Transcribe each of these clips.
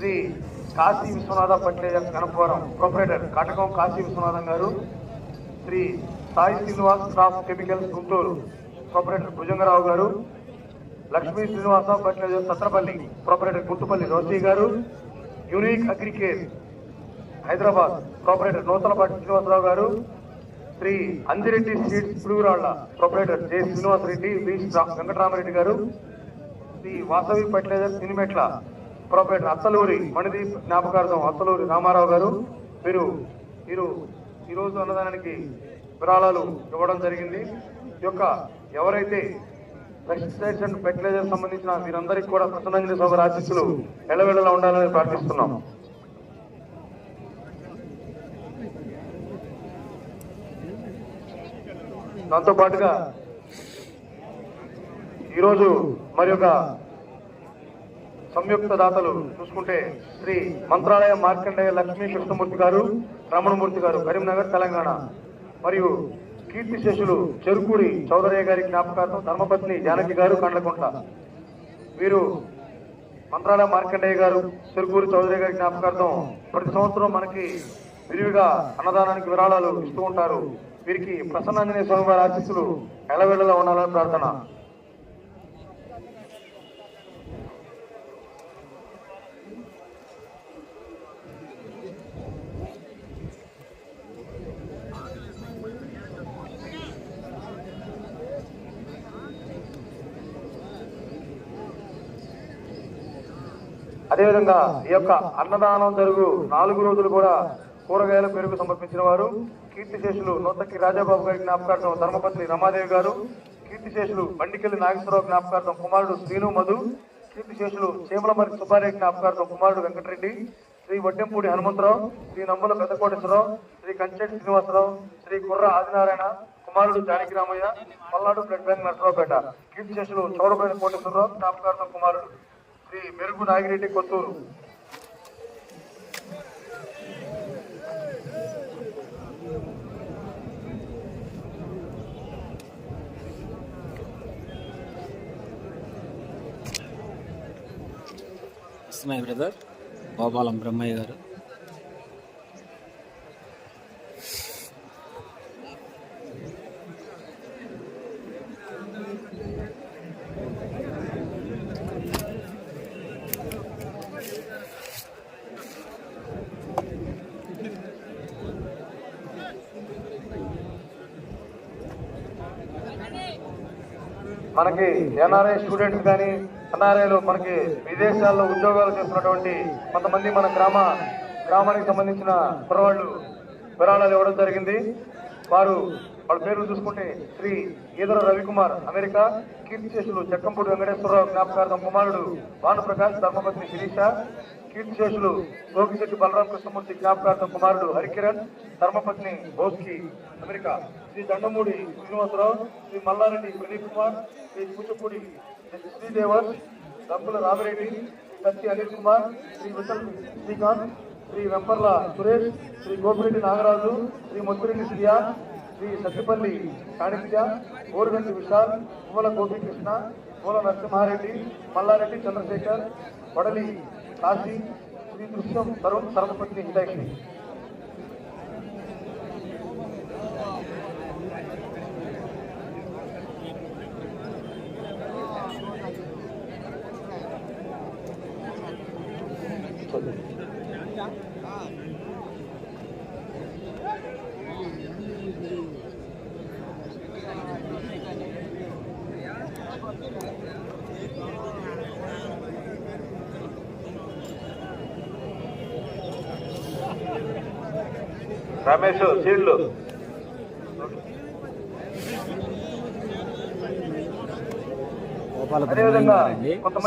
Shri Kashi Viswanatha పట్లేజర్ Kanapavaram proprietor Katakam Kashi Vishwanatham garu Shri Sai Srinivas craft chemicals Guntur. Proprietor Bhujangarao garu Lakshmi Srinivasa fertiliser Satrapalli. Proprietor Guntupalli Rosy garu unique agricare Hyderabad. Proprietor Nuthalapati Srinivasarao garu Shri Anjireddy seeds Purugurallu proprietor J Srinivasareddy V Venkataramareddy garu Shri Vasavi fertiliser Sinimetla. Proprietor Attaluri Manideep జ్ఞాపకార్థం అత్తలూరి రామారావు గారు వీరు మీరు ఈరోజు అన్నదానానికి విరాళాలు ఇవ్వడం జరిగింది. ఈ యొక్క ఎవరైతే రెజిస్ట్రేషన్ ఫెర్టిలైజర్ సంబంధించిన వీరందరికీ కూడా కృష్ణాంజలి సభ ఆశీస్సులు ఎల్లవెళ్ళలా ఉండాలని ప్రార్థిస్తున్నాం. దాంతో పాటుగా ఈరోజు మరి ఒక సంయుక్త దాతలు చూసుకుంటే శ్రీ మంత్రాలయ మార్కండేయ లక్ష్మీ కృష్ణమూర్తి గారు రమణమూర్తి గారు కరీంనగర్ తెలంగాణ. మరియు కీర్తి శేషులు చెరుకూరి చౌదరయ్య గారి జ్ఞాపకార్థం ధర్మపత్ని జానకి గారు కండ్లకుంట. వీరు మంత్రాలయ మార్కండేయ గారు చెరుకూరి చౌదరయ్య గారి జ్ఞాపకార్థం ప్రతి సంవత్సరం మనకి విరివిగా అన్నదానానికి విరాళాలు ఇస్తూ ఉంటారు. వీరికి ప్రసన్నాంజనేయ స్వామి వారి ఆశీస్సులు ఎలవేళలా ఉండాలని ప్రార్థన. అదేవిధంగా ఈ యొక్క అన్నదానం జరుగు నాలుగు రోజులు కూడా కూరగాయల పేరుకు సమర్పించిన వారు కీర్తిశేషులు నూతకి రాజాబాబు గారి జ్ఞాపకార్థం ధర్మపత్ని రమాదేవి గారు కీర్తిశేషులు బండికెల్లి నాగేశ్వరరావు జ్ఞాపకార్థం కుమారుడు శ్రీను మధు కీర్తిశేషులు చేమలమరి సుబ్బారెడ్డి జ్ఞాపకార్థం కుమారుడు వెంకటరెడ్డి శ్రీ వడ్డెంపూడి హనుమంతరావు శ్రీ నమ్మల పెద్దకోటేశ్వరరావు శ్రీ కంచెటి శ్రీనివాసరావు శ్రీ కుర్ర ఆదినారాయణ కుమారుడు జానకి రామయ్య పల్నాడు బ్లడ్ బ్యాంక్ నరసరావుపేట కీర్తిశేషులు చౌడపల్లి కోటేశ్వరరావు జ్ఞాపకార్థం కుమారుడు శ్రీ మెరుగు నాగిరెడ్డి కొత్తూరు. వస్తున్నాయి బ్రదర్ గోపాలం బ్రహ్మయ్య గారు. మనకి ఎన్ఆర్ఐ స్టూడెంట్స్ కానీ ఎన్ఆర్ఐలు మనకి విదేశాల్లో ఉద్యోగాలు చేస్తున్నటువంటి కొంతమంది మన గ్రామ గ్రామానికి సంబంధించిన కుర్రవాళ్ళు విరాళాలు ఇవ్వడం జరిగింది. వారు వాళ్ళ పేర్లు చూసుకుంటే శ్రీ ఈదర రవికుమార్ అమెరికా కీర్తిశేషులు చెక్కంపూడి వెంకటేశ్వరరావు జ్ఞాపకార్థం కుమారుడు భానుప్రకాష్ ధర్మపత్ని శిరీష కీర్తిశేషులు గోగిశెట్టి బలరాం కృష్ణమూర్తి జ్ఞాపకార్థం కుమారుడు హరికిరణ్ ధర్మపత్ని భోస్కి అమెరికా. శ్రీ దండమూడి శ్రీనివాసరావు శ్రీ మల్లారెడ్డి ప్రదీప్ కుమార్ శ్రీ కూచిపూడి శ్రీదేవర్ దంపుల రామిరెడ్డి శ్రీ కత్తి అనిల్ కుమార్ శ్రీ విఠల్ శ్రీకాంత్ శ్రీ వెంపర్ల సురేష్ శ్రీ గోపిరెడ్డి నాగరాజు శ్రీ ముత్తురెడ్డి శ్రీయా శ్రీ సత్తిపల్లి కాణిక్య ఓరుగంటి విశాల్ పువ్వుల గోపీకృష్ణ పూల నరసింహారెడ్డి మల్లారెడ్డి చంద్రశేఖర్ వడలి काशी श्री कृष्ण सर्व सर्वपत्नी श्री।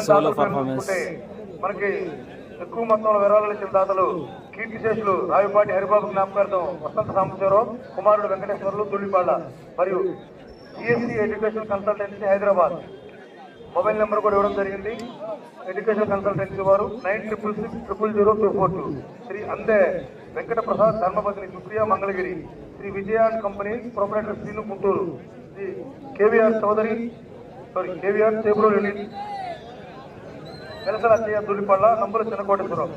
సోలో పర్ఫార్మెన్స్ మనకి ఎక్కువ మొత్తంలో విరాళాలు ఇచ్చిన దాతలు కీర్తిశేషులు రావిపాటి హరిబాబు జ్ఞాపకార్థం వసంత సాంబశివరావు కుమారుడు వెంకటేశ్వర్లు తుల్లిపాళ్ళ మరియు CSC education consultancy Hyderabad. Mobile number కూడా ఇవ్వడం జరిగింది. ఎడ్యుకేషన్ కన్సల్టెన్సీ వారు nine triple six triple zero two four two. Shri Ande Venkata Prasad ధర్మపతిని Supriya Mangalagiri Shri Vijaya and company proprietor Srinu Guntur Shri KVR Chowdary sorry KVR Chebrolu Velasala Achayya Dhulipalla Nambula Chinnakoteswararao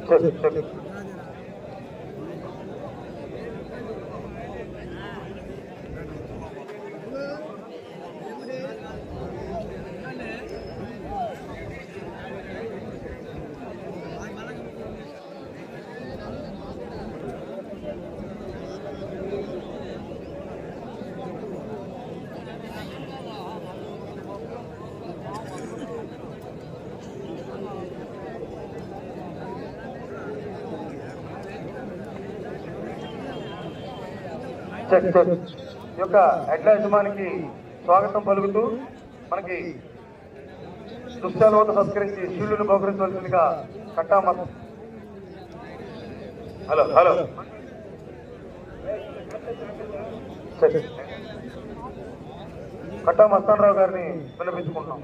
చెప్పు, చెప్పు. Check యొక్క ఎడ్ల యజమానికి స్వాగతం పలుకుతూ మనకి దృశ్యాల సంస్కరించి సత్కరించి శివులను బహుకరించవలసిందిగా Katta hello hello check. Katta Mastanarao గారిని విన్నపించుకుంటున్నాం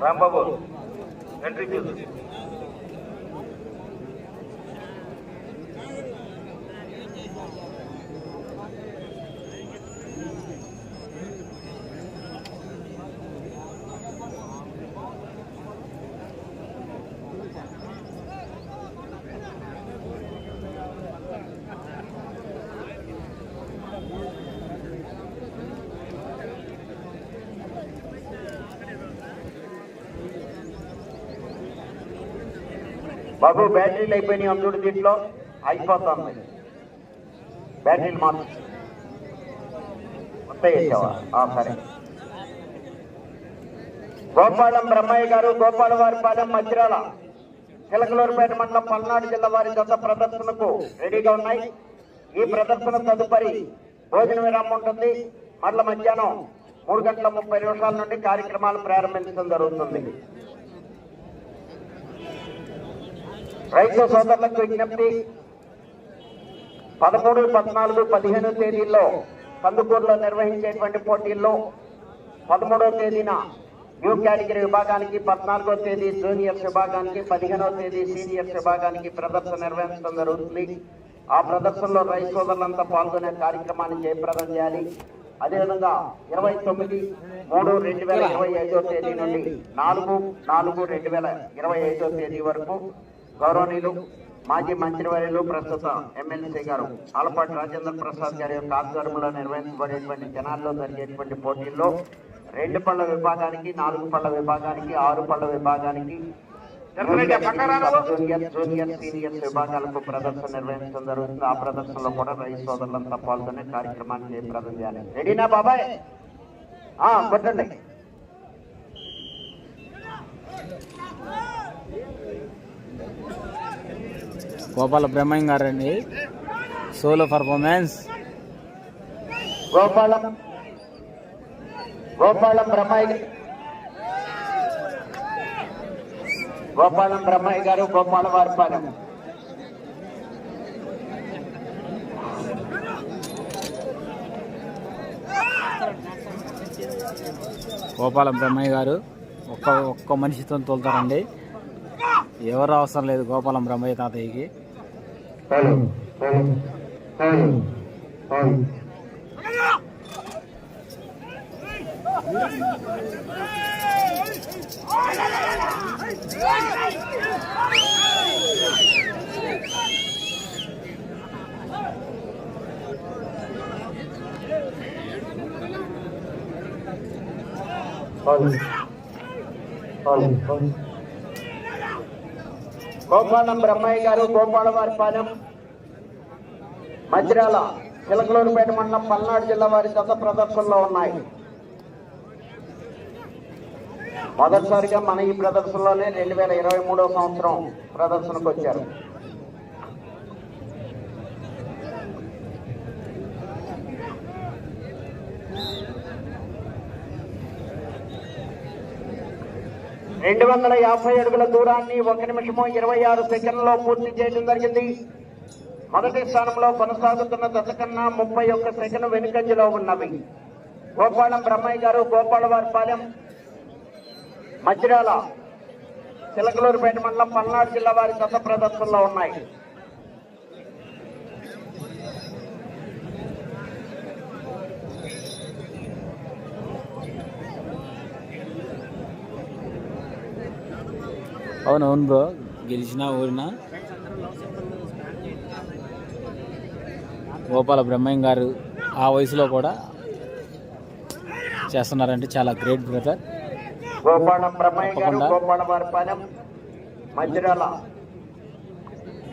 ರಾಮಬಾಬು ಎಂಟ್ರಿ బ్యాటరీలు అయిపోయినాయి అందుడు దీంట్లో అయిపోతుంది. బ్యాటరీలు మార్చు సరే. గోపాలం బ్రహ్మయ్య గారు గోపాలవారిపాలెం మధ్యరాల చిలకలూరుపేట మండలం పల్నాడు జిల్లా వారి జత ప్రదర్శనకు రెడీగా ఉన్నాయి. ఈ ప్రదర్శన తదుపరి భోజన విరామం ఉంటుంది. మరల మధ్యాహ్నం మూడు గంటల ముప్పై నిమిషాల నుండి కార్యక్రమాలు ప్రారంభించడం జరుగుతుంది. రైతు సోదరులకు విజ్ఞప్తి. పదమూడు పద్నాలుగు పదిహేను తేదీల్లో కందుకూరులో నిర్వహించేటువంటి పోటీల్లో పదమూడవ తేదీన న్యూ కేటగిరీ విభాగానికి పద్నాలుగో తేదీ జూనియర్స్ విభాగానికి పదిహేనవ తేదీ సీనియర్స్ విభాగానికి ప్రదర్శన నిర్వహించడం జరుగుతుంది. ఆ ప్రదర్శనలో రైతు సోదరులంతా పాల్గొనే కార్యక్రమాన్ని జయప్రదం చేయాలి. అదేవిధంగా ఇరవై తొమ్మిది మూడు రెండు వేల ఇరవై ఐదో తేదీ నుండి నాలుగు నాలుగు రెండు వేల ఇరవై ఐదో తేదీ వరకు గౌరవనీయులు మాజీ మంత్రివర్యులు ప్రస్తుత ఎమ్మెల్సీ గారు ఆలపాటి రాజేంద్ర ప్రసాద్ గారి యొక్క ఆధ్వర్యంలో నిర్వహించబడేటువంటి జనాల్లో జరిగేటువంటి పోటీల్లో రెండు పళ్ళ విభాగానికి నాలుగు పళ్ళ విభాగానికి ఆరు పళ్ళ విభాగానికి జూనియర్ జూనియర్ సీనియర్ విభాగాలకు ప్రదర్శన నిర్వహించడం జరుగుతుంది. ఆ ప్రదర్శనలో కూడా రైతు సోదరులంతా పాల్గొనే కార్యక్రమాన్ని జయప్రదం చేయాలి రెడీనా బాబాయ్? కొట్టండి గోపాల బ్రహ్మయ్య గారండి. సోలో పర్ఫార్మెన్స్ గోపాలం గోపాలం బ్రహ్మయ్య గోపాలం బ్రహ్మయ్య గారు గోపాల వారిపాలెం గోపాల బ్రహ్మయ్య గారు ఒక్క ఒక్క మనిషితో తోలుతారండి. ఎవరు అవసరం లేదు గోపాలం బ్రహ్మయ్య తాతయ్యకి. అవును అవును అవును గోపాలం బ్రహ్మయ్య గారు గోపాల వారిపాలెం మధ్యరాల చిలకలూరుపేట మండలం పల్నాడు జిల్లా వారి గత ప్రదర్శనలో ఉన్నాయి. మొదటిసారిగా మన ఈ ప్రదర్శనలోనే రెండు వేల ఇరవై మూడో సంవత్సరం ప్రదర్శనకు వచ్చారు రెండు వందల యాభై అడుగుల దూరాన్ని ఒక నిమిషము ఇరవై ఆరు సెకండ్లో పూర్తి చేయడం జరిగింది. మొదటి స్థానంలో కొనసాగుతున్న దశ కన్నా ముప్పై ఒక్క సెకండ్ వెనుకంజలో ఉన్నవి. గోపాలం బ్రహ్మయ్య గారు గోపాలవారిపాలెం మధ్యరాల చిలకలూరుపేట మండలం పల్నాడు జిల్లా వారి దశ ప్రదర్శనలో ఉన్నాయి. అవును అవును బ్రో. గెలిచినా ఓడినా. గోపాల బ్రహ్మయ్య గారు ఆ వయసులో కూడా చేస్తున్నారంటే చాలా గ్రేట్ బ్రదర్. గోపాలం బ్రహ్మయ్య గారు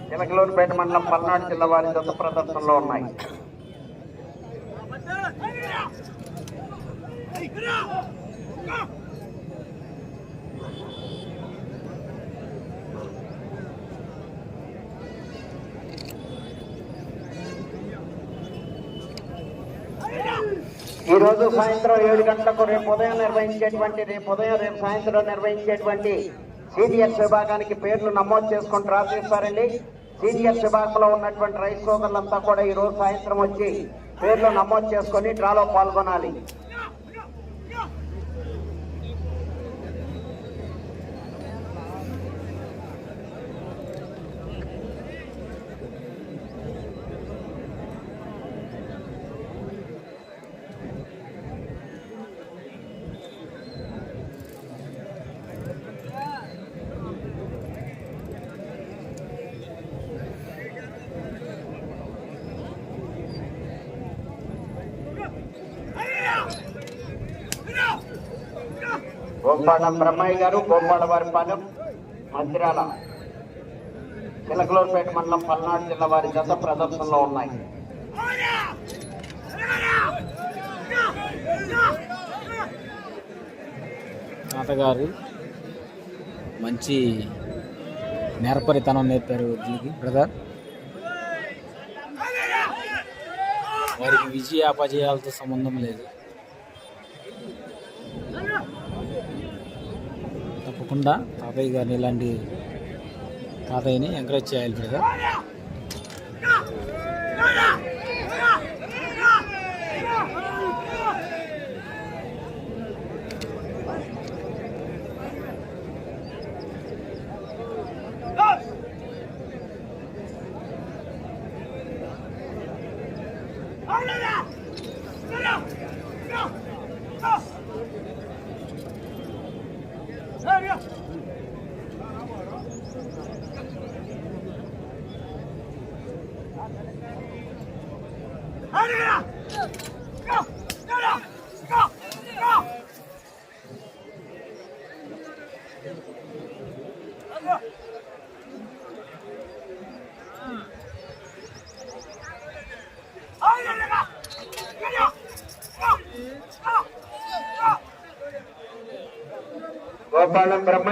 చిలకలూరుపేట మండలం పల్నాడు జిల్లా వారి ప్రదర్శనలో ఉన్నాయి ఈ రోజు సాయంత్రం ఏడు గంటలకు రేపు ఉదయం నిర్వహించేటువంటి రేపు ఉదయం రేపు సాయంత్రం నిర్వహించేటువంటి సీనియర్స్ విభాగానికి పేర్లు నమోదు చేసుకొని డ్రా చేస్తారండి సీనియర్స్ విభాగంలో ఉన్నటువంటి రైతు సోదరులంతా కూడా ఈ రోజు సాయంత్రం వచ్చి పేర్లు నమోదు చేసుకొని డ్రాలో పాల్గొనాలి. గోపాలం బ్రహ్మయ్య గారు గోపాల వారి పాలెం మందిరాల చిలకలూరుపేట మండలం పల్నాడు జిల్లా వారి జత ప్రదర్శనలో ఉన్నాయి. తాతగారు మంచి నేర్పరితనం నేర్పారు దీనికి బ్రదర్. వారికి విజయ అపజయాలతో సంబంధం లేదు. తప్పకుండా తాతయ్య గారిని ఇలాంటి తాతయ్యని ఎంకరేజ్ చేయాలి బ్రదర్.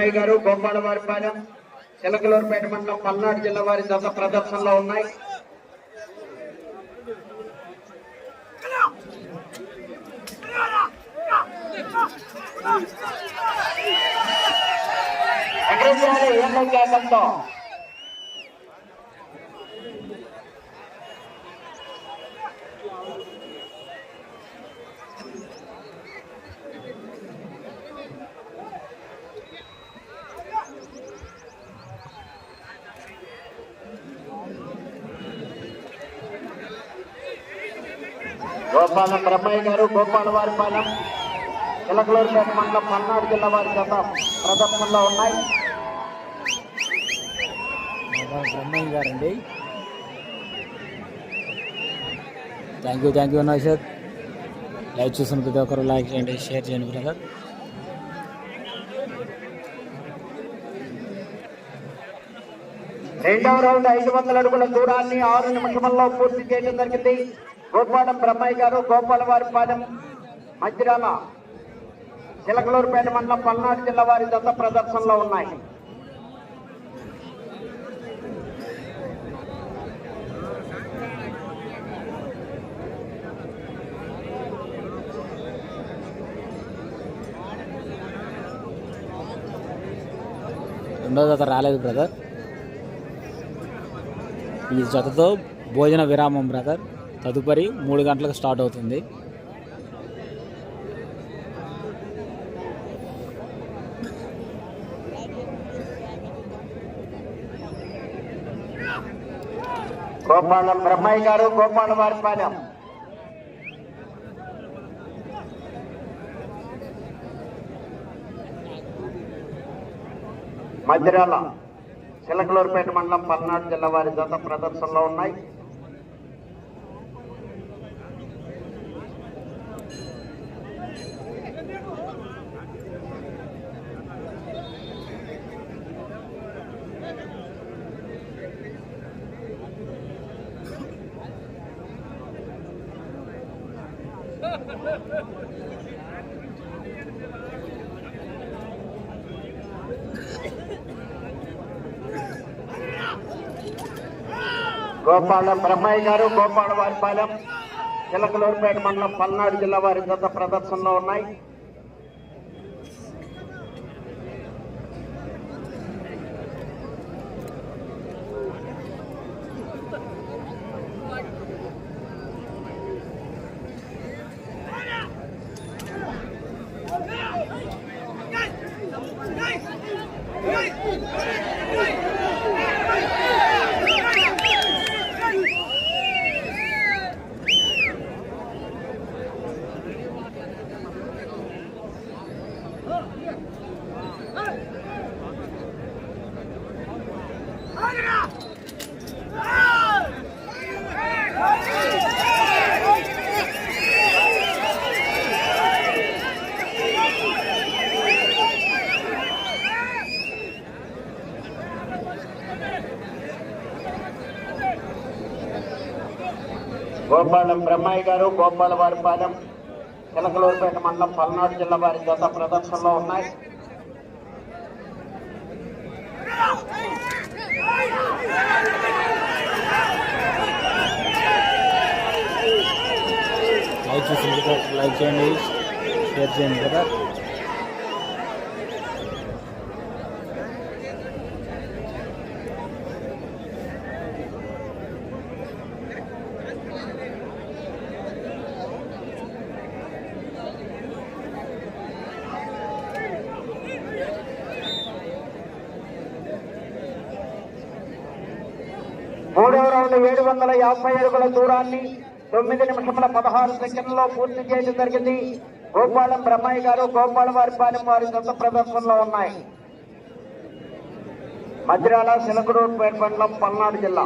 గోపాలం గారు గోపాల వారి పాలెం చిలకలూరుపేట మండలం పల్నాడు జిల్లా వారి జత ప్రదర్శనలో ఉన్నాయి. ఎగరేయాలి ఏళ్ళ గోపాలం బ్రహ్మయ్య గారు గోపాల వారి పాలెం చిలకలూరుపేట మండలం పల్నాడు జిల్లా వారి జత ప్రదర్శనలో ఉన్నాయి. బ్రహ్మయ్య గారండి. Thank you thank you Naushad live చూసిన ప్రతి ఒక్కరు లైక్ చేయండి షేర్ చేయండి బ్రదర్ రెండవ రౌండ్ ఐదు వందల అడుగుల దూరాన్ని ఆరు నిమిషంలో పూర్తి చేయడం జరిగింది. గోపాలం బ్రహ్మయ్య గారు గోపాలవారిపాలెం మధ్యరాల చిలకలూరుపేట మండలం పల్నాడు జిల్లా వారి దత్త ప్రదర్శనలో ఉన్నాయి. రెండో జత రాలేదు బ్రదర్ ఈ జతతో భోజన విరామం బ్రదర్ తదుపరి మూడు గంటలకు స్టార్ట్ అవుతుంది. గోపాలం బ్రహ్మయ్య గారు గోపాలవారిపాలెం మధ్యరాల చిలకలూరుపేట మండలం పల్నాడు జిల్లా వారి జత ప్రదర్శనలో ఉన్నాయి. గోపాల బ్రహ్మయ్య గారు గోపాల వారిపాలెం చిలకలూరుపేట మండలం పల్నాడు జిల్లా వారి గత ప్రదర్శనలో ఉన్నాయి Hey! బ్రహ్మయ్య గారు గోపాల వారిపాలెం చిలకలూరుపేట మండలం పల్నాడు జిల్లా వారి జత ప్రదర్శనలో ఉన్నాయి. లైక్ చూసి లైక్ చేయండి షేర్ చేయండి కదా మూడవ రౌండ్ ఏడు వందల యాభై అడుగుల దూరాన్ని తొమ్మిది నిమిషముల పదహారు సెకండ్లలో పూర్తి చేయడం జరిగింది. గోపాలం బ్రహ్మయ్య గారు గోపాల వారిపాలెం వారి సొంత ప్రదర్శనలో ఉన్నాయి. మద్రాల సిలకడూరుపేట మండలం పల్నాడు జిల్లా.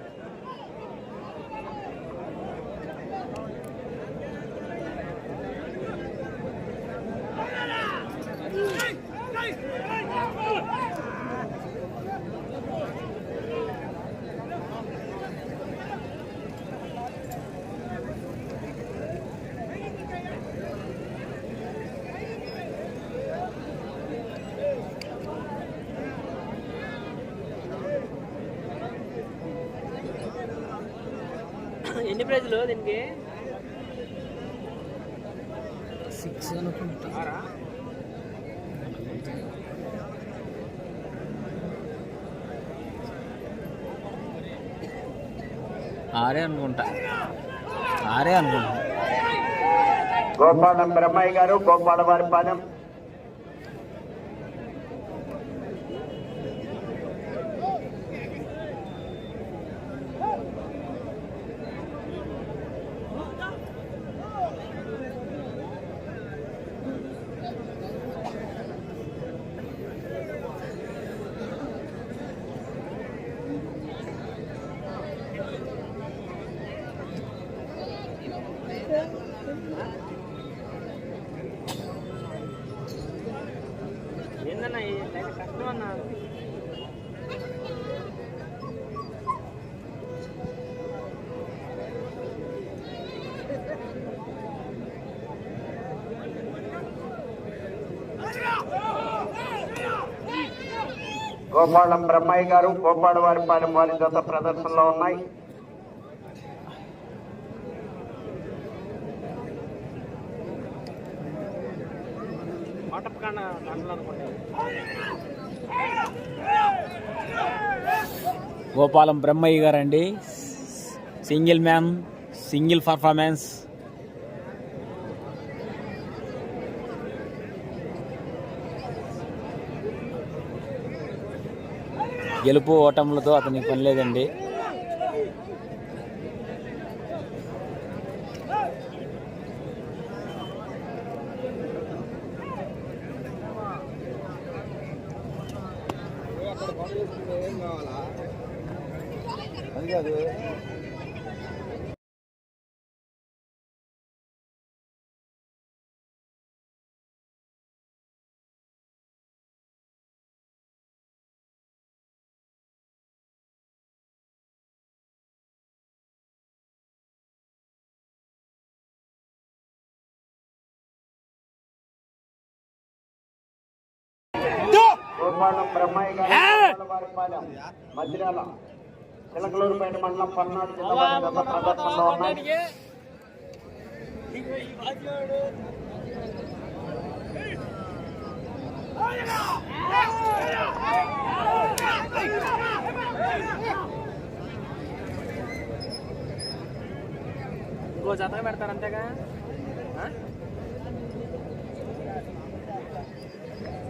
ఆరే అనుకుంటా. ఆరే అనుకుంటా. గోపాలం బ్రహ్మయ్య గారు గోపాల వారి పాదం. గోపాలం బ్రహ్మయ్య గారు గోపాల వారి పాలెం వారి జత ప్రదర్శనలో ఉన్నాయి. గోపాలం బ్రహ్మయ్య గారండి. Single ma'am single performance. గెలుపు ఓటములతో అతనికి పని లేదండి. గోపాలం బ్రహ్మయ్య గారు మధ్యరాల చిలకలూరుపేట మండలం పల్నాడు జిల్లా ప్రదర్శనలో ఉన్నాయి ఇంకో జతగా పెడతారు అంతేగా ఆ? చెప్పండి ఇంకో జతగా పిలుస్తారు పది అయితే పదకొండు కూడా కాలా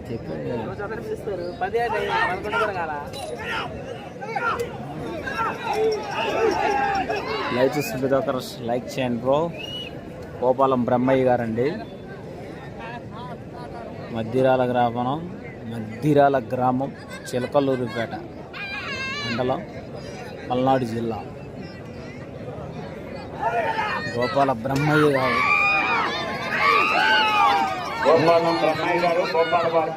లైక్ చూసి ప్రతి ఒక్కరు లైక్ చేయండి బ్రో. గోపాలం బ్రహ్మయ్య గారండి. మద్దిరాల గ్రామం మద్దిరాల గ్రామం చిలకల్లూరుపేట మండలం పల్నాడు జిల్లా. గోపాల బ్రహ్మయ్య గారు. గోపాలం బ్రహ్మయ్య గారు గోపాల వారి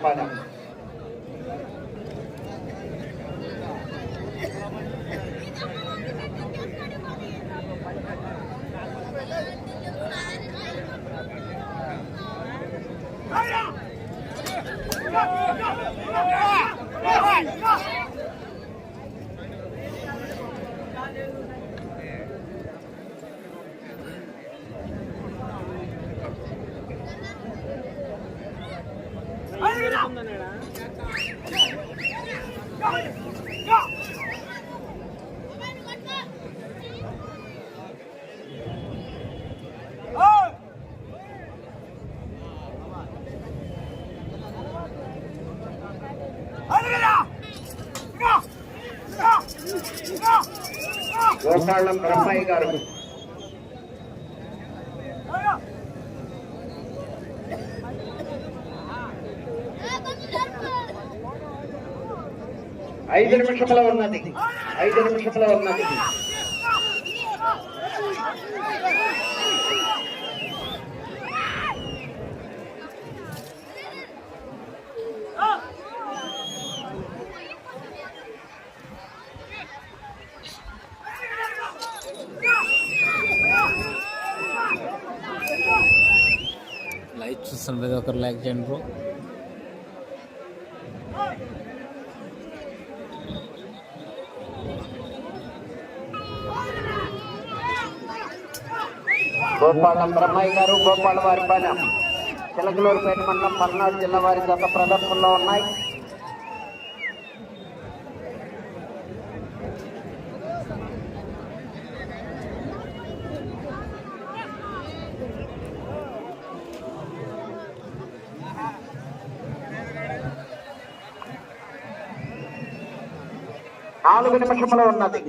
పాలెం గోపాలం బ్రహ్మయ్య గారు ఐదు నిమిషంలో ఉన్నది. ఐదు నిమిషంలో ఉన్నది లైక్ చూస్తున్న ప్రతి ఒక్కరు లైక్ చేయండి బ్రో గోపాలం బ్రహ్మయ్య గారు గోపాల వారి పైన చిలకలూరుపేట మండలం పల్నాడు జిల్లా వారి గత ప్రదర్శనలో ఉన్నాయి. నాలుగు నిమిషంలో ఉన్నది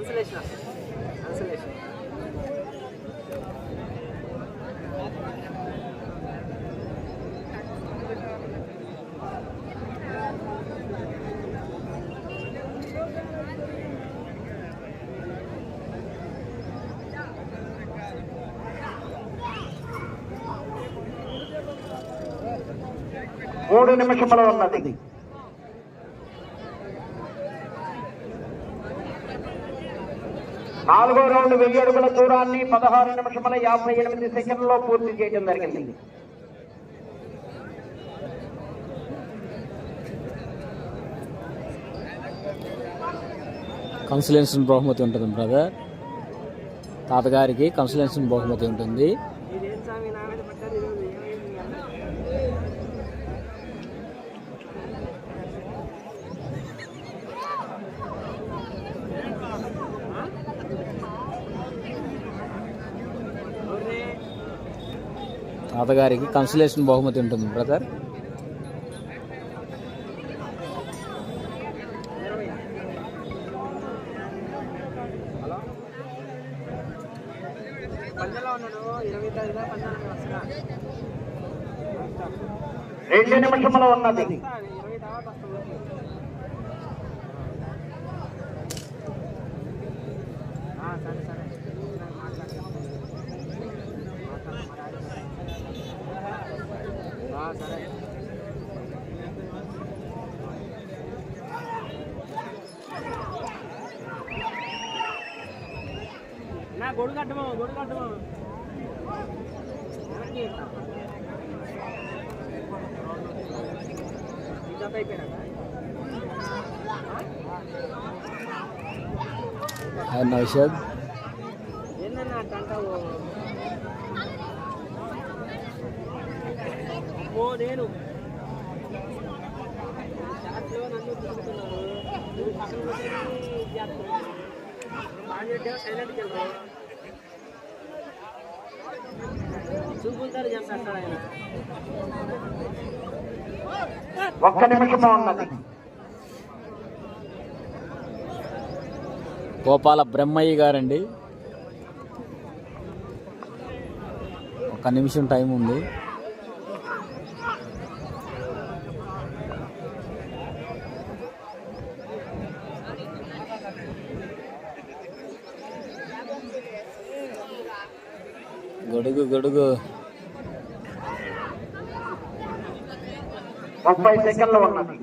కన్సలేషన్ కన్సలేషన్ మూడు నిమిషములు ఉన్నది. నాలుగో రౌండ్ వెయ్యి అడుగుల దూరాన్ని పదహారు నిమిషముల యాభై ఎనిమిది సెకండ్లో పూర్తి చేయడం జరిగింది. కన్సలేషన్ బహుమతి ఉంటుంది బ్రదర్. తాతగారికి కన్సలేషన్ బహుమతి ఉంటుంది. అతగారికి కన్సలేషన్ బహుమతి ఉంటుంది బ్రదర్ రెండు నిమిషంలో ఉన్నది ఉన్నాడు ఇరవై తారీఖున పందెంలో వస్తున్నా రెండు నిమిషములు ఉన్నది వస్తా, ఇరవై తర్వాత వస్తా ఊరికి. ఆ, సరే సరే నేను మాట్లాడతాను. మాట్లాడతాను, మా డాడీ. ఆ, సరే నా గొడుగు కట్టమా గొడుగు కట్టమా ఎవరికి ఇస్తా? ఈ జత అయిపోయినాక హాయ్ నౌషద్ నేను నన్ను నువ్వు పక్కన సైలెంట్కి చేస్తాడు ఆయన. ఒక్క నిమిషము ఉన్నది. గోపాల బ్రహ్మయ్య గారండి. ఒక నిమిషం టైం ఉంది. ముప్పై సెకండ్లు ఉన్నది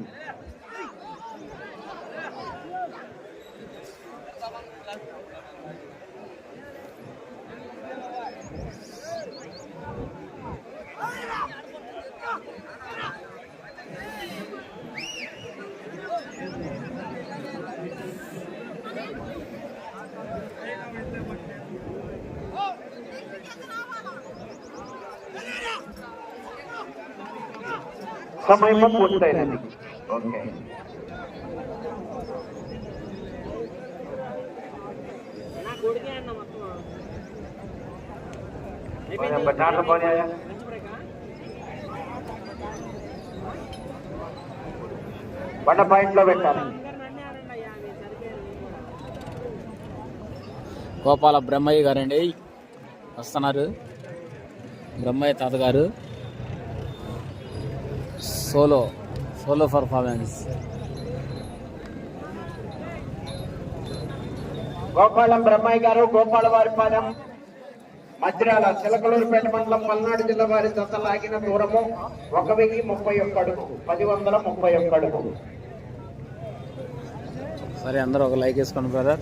సమయం పూర్తయినది. ఓకే. నా కొడుకే అన్న మొత్తం చాట్లు పోనీయా? మంచి బ్రేకా బండ పాయింట్లో పెట్టాలి. గోపాల బ్రహ్మయ్య గారండి. వస్తున్నారు. బ్రహ్మయ్య తాతగారు. Solo solo performance Gopalam Brahmayya garu Gopalavaripalem Madhyala Chilakaluripet మండలం పల్నాడు జిల్లా వారి దశ లాగిన దూరము ఒక వెయ్యి ముప్పై ఒక్క అడుగు పది వందల ముప్పై ఒక్క అడుగు. సరే అందరూ ఒక లైక్ వేసుకోండి బ్రదర్